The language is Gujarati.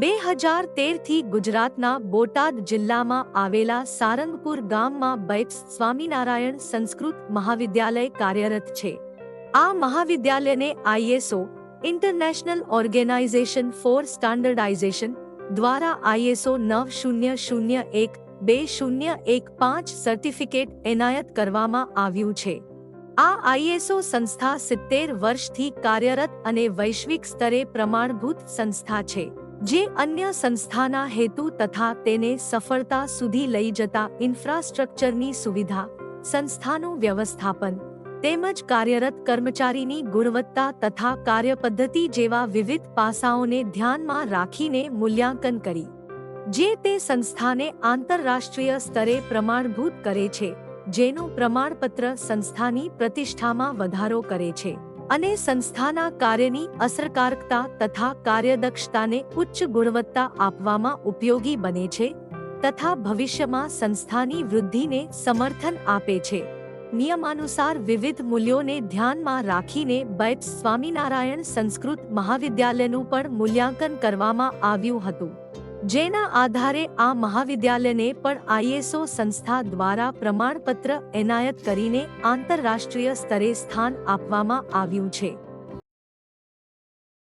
બે હજાર તેરથી ગુજરાતના બોટાદ જિલ્લામાં આવેલા સારંગપુર ગામમાં બૈટ્સ સ્વામિનારાયણ સંસ્કૃત મહાવિદ્યાલય કાર્યરત છે. આ મહાવિદ્યાલયને ISO international organisation for standardisation, દ્વારા આઈએસઓ નવ શૂન્ય શૂન્ય એક બે શૂન્ય એક પાંચ સર્ટિફિકેટ એનાયત કરવામાં આવ્યું છે. આ આઈએસઓ સંસ્થા સિત્તેર વર્ષથી કાર્યરત અને વૈશ્વિક સ્તરે પ્રમાણભૂત સંસ્થા છે. જે અન્ય સંસ્થાના હેતુ તથા તેને સફળતા સુધી લઈ જતા ઇન્ફ્રાસ્ટ્રક્ચરની સુવિધા, સંસ્થાનું વ્યવસ્થાપન, તેમજ કાર્યરત કર્મચારીની ગુણવત્તા તથા કાર્યપદ્ધતિ જેવા વિવિધ પાસાઓને ધ્યાનમાં રાખીને મૂલ્યાંકન કરી, જે તે સંસ્થાને આંતરરાષ્ટ્રીય સ્તરે પ્રમાણભૂત કરે છે, જેનું પ્રમાણપત્ર સંસ્થાની પ્રતિષ્ઠામાં વધારો કરે છે. અને સંસ્થાના કાર્યની અસરકારકતા તથા કાર્યદક્ષતાને ઉચ્ચ ગુણવત્તા આપવામાં ઉપયોગી બને છે તથા ભવિષ્યમાં સંસ્થાની વૃદ્ધિને સમર્થન આપે છે. નિયમાનુસાર વિવિધ મૂલ્યોને ધ્યાનમાં રાખીને બૈટ્સ સ્વામિનારાયણ સંસ્કૃત મહાવિદ્યાલયનું પણ મૂલ્યાંકન કરવામાં આવ્યું હતું. જેના આધારે આ મહાવિદ્યાલયને પણ આઈએસઓ સંસ્થા દ્વારા પ્રમાણપત્ર એનાયત કરીને આંતરરાષ્ટ્રીય સ્તરે સ્થાન આપવામાં આવ્યું છે.